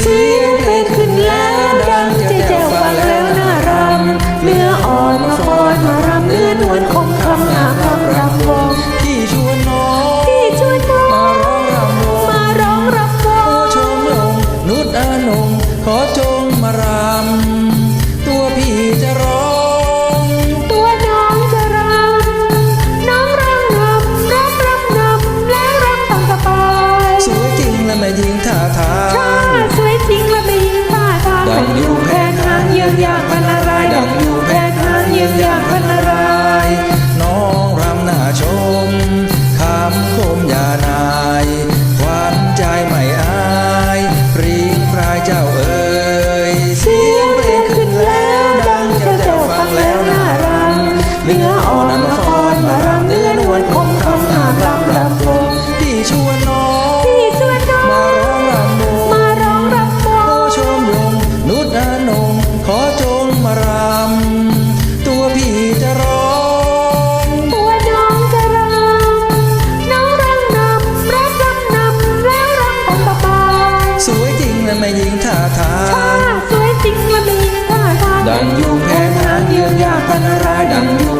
เสียงเพลงขึ้นแล้วดังจะแจ้วฟังแล้วน่ารำเนื้ออ่อนมาคอยมารำเนื้อนวลคงคำหาคำรำวงที่ชวนน้องที่ชวนน้องมาร้องรำวงมาร้องรำวงชมลงนุชอานงขอจงมารำตัวพี่จะร้อง ยืเยือยาย่าพันราย น้องรำหน้าชมคำคมยานายควันใจไม่อายปรีพรายเจ้าเอ๋ยเสียงเพลงขึ้นแล้วดังเจ้าเจ้าฟังแล้วน่ารำเนื้ออ่อน ท่าทาถ้างสวยจริงและไม่ยิงท่าทางดังอยู่แพงหางเยืองย่างพันนารายดังอยู่แพง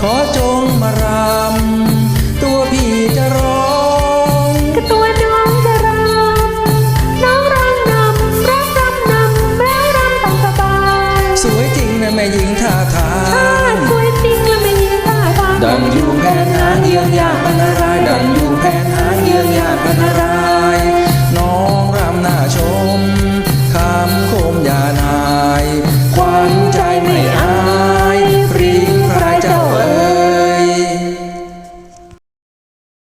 ขอจงมารำตัวพี่จะร้องกระตัวน้องจะรำน้องรำนำรักรำนำแล้วรำต่างสบายสวยจริงนะแม่หญิงท่าทางสวยจริงนะแม่หญิงท่าทางดันอยู่แพนหางเยี่ยงยาปนารายดันอยู่แพนหางเยี่ยงยาปนาราย